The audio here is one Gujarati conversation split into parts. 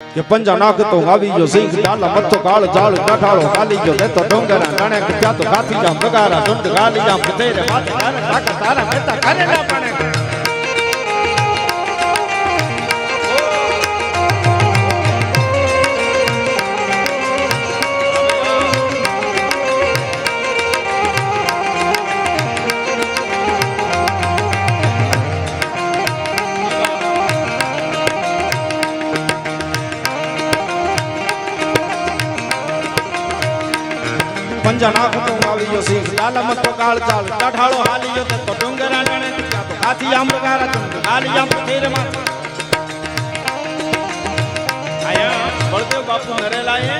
કે પંજા નાખતો આવી ગયો સિંહ ડાલા મથો કાળ જાળ કાઠાળો કાલી ગયો. દેતો ડોંગરા નાણે કે ત્યાં તો કાથી જામ બગારા ઢુંડ ગાલી જામ કતેરે માથે તારા મહેતા કરે પાણે પંજા નાખતો આવી ગયો સિંહ. ડાલા મથો કાળ જાળ કાઠાળો હાલી ગયો દેતો ડોંગરા નાણે તો કાથી જામ બગારા ઢુંડ ગાલી જામ કતેરે માથે આયા, બળદેવ બાપુ નરેલાએ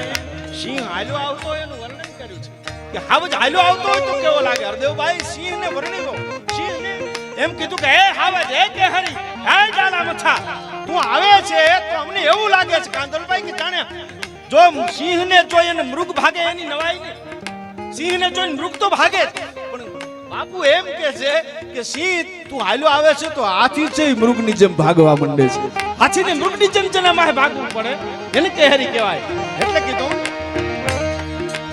સિંહ હાલ્યો આવતો એનું વર્ણન કર્યું છે. કે હાવજ હાલ્યો આવતો સિંહ ને એમ કીધું કે, હે હાવજ હે કે હરી? હે ડાલા મથા તું આવે છે તો અમને એવું લાગે છે. કાંદલભાઈ કે જાણે, જો સિંહ ને જો એને મૃગ ભાગે એની નવાઈ ને સિંહ ને જોઈને મૃગ તો ભાગે જ. પણ બાપુ એમ કે છે કે સિંહ તું હાલ્યો આવે છે તો હાથી છે મૃગની જેમ ભાગવા માંડે છે. હાથીને મૃગની જેમ જેના મારે ભાગવું પડે, એને કેહરી કહેવાય. એટલે કીધું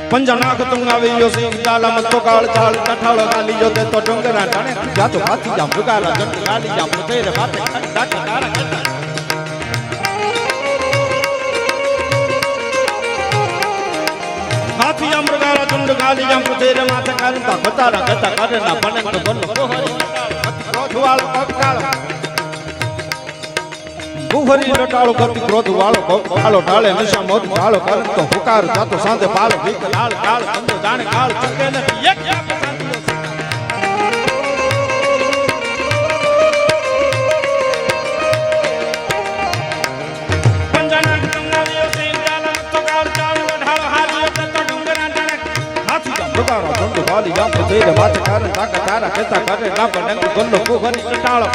પંજા નાખ આવે યો સિંહ, ગાલા મતો કાળ ચાળ, કઠાળ ગાલી જો તે તો ડુંગરા ટાણે જા તો હાથી જા ભગારા જંટ ગાલી જા તેરે રે ખાલી ડાકા તારા કહેતા. હાથી જામ ભગારા જંટ ગાલી માથે ખાલી તા ખતારા કહેતા કરે ના બને તો બનો કોહરી ક્રોધ વાળો પગકાળ ગુહરી લટાળો કરતી ક્રોધ વાળો કાળો ટાળે નશા મોત કાળો કરતો હુકાર જાતો સાંજે પાલો ભીખ લાલ કાળ કંદો જાણે કાળ ચૂકે ને એક વાલી જામ તેરે માથે કારણ તાકા તારા કેતા કરે ના બને ગલ્લો ગુહરી લટાળો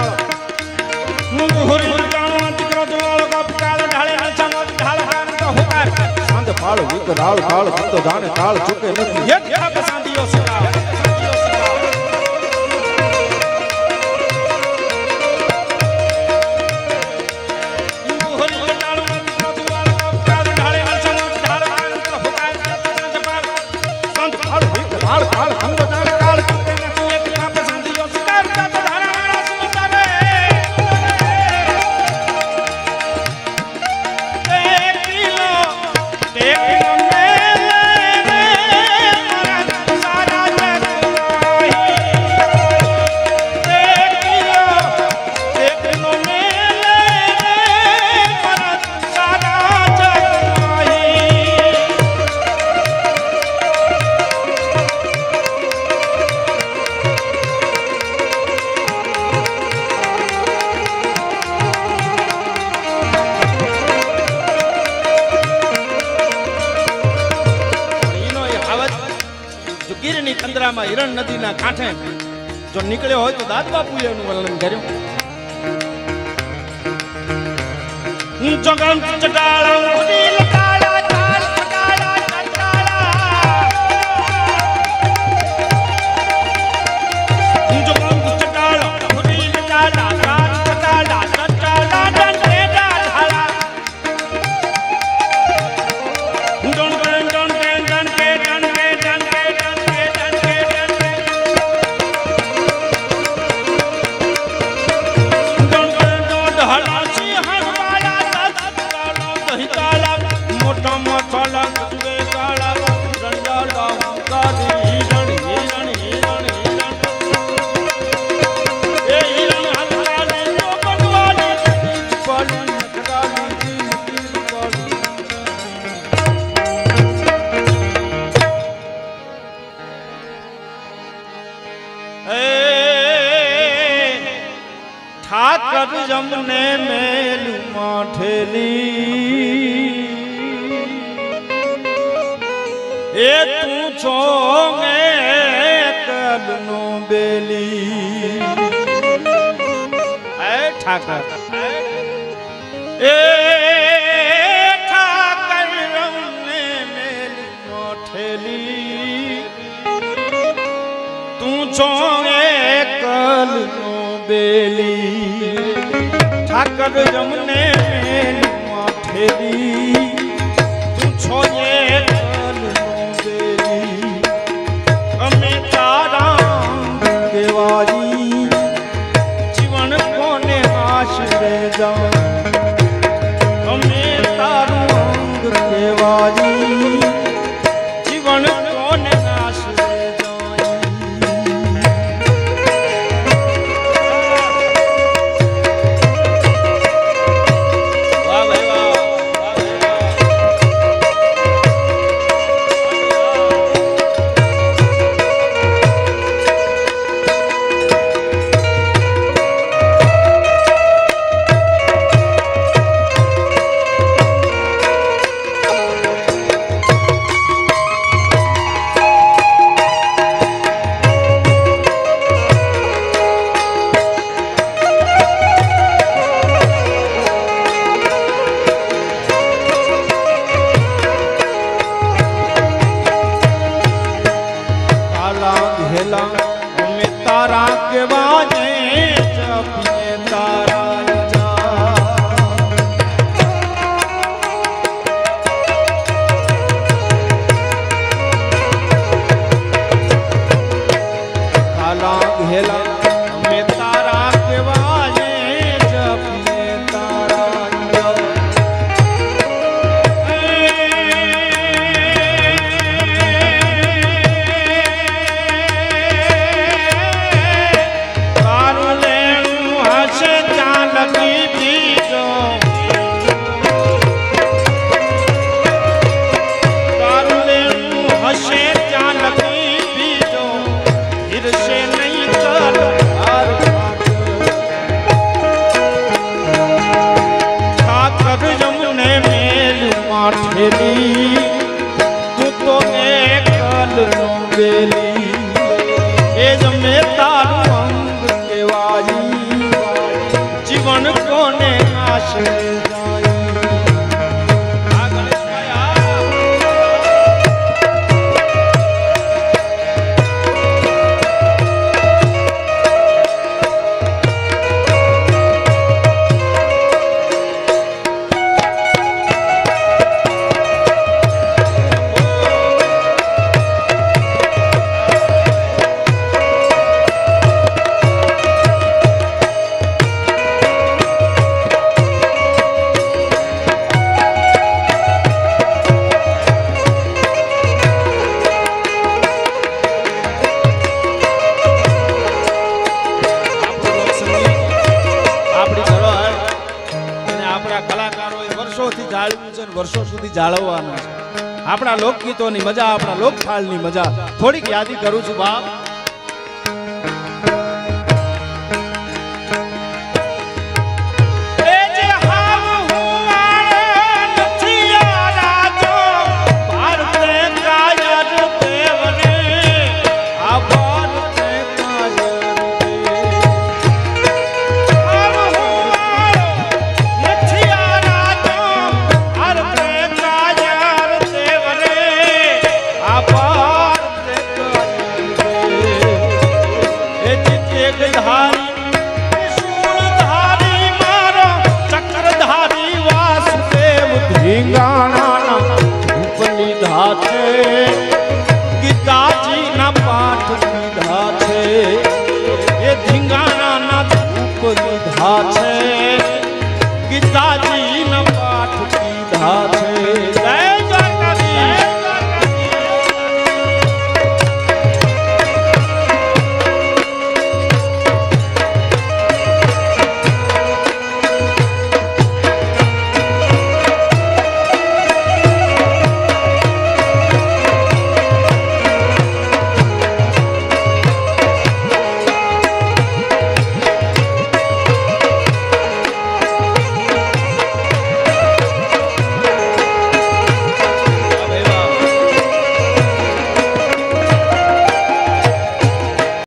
મુંગુહરી જાણો દીકરો દોવાળો ગપકાળ ઢાળે હલચાનો ઢાળ હાર તો હુકાર. સાંજ ફાળ વિક રાળ કાળ સંતો જાણે કાળ ચૂકે નથી. એક થાપ સાંધિયો સકાળ ગીરની કંદરામાં હિરણ નદીના કાંઠે જો નીકળ્યો હોય તો દાદ બાપુએ એનું વર્ણન કર્યું. ચટાળા એ તું છો મે કદનો બેલી. એ ઠાકર. એ ઠાકર રમને મેલી નો ઠેલી. તું છો મે કદનો જમને મેલી વર્ષો સુધી જાળવવાનો છે. આપણા લોકગીતોની મજા, આપણા લોકફાળની મજા. થોડીક યાદી કરું છું, બાપ.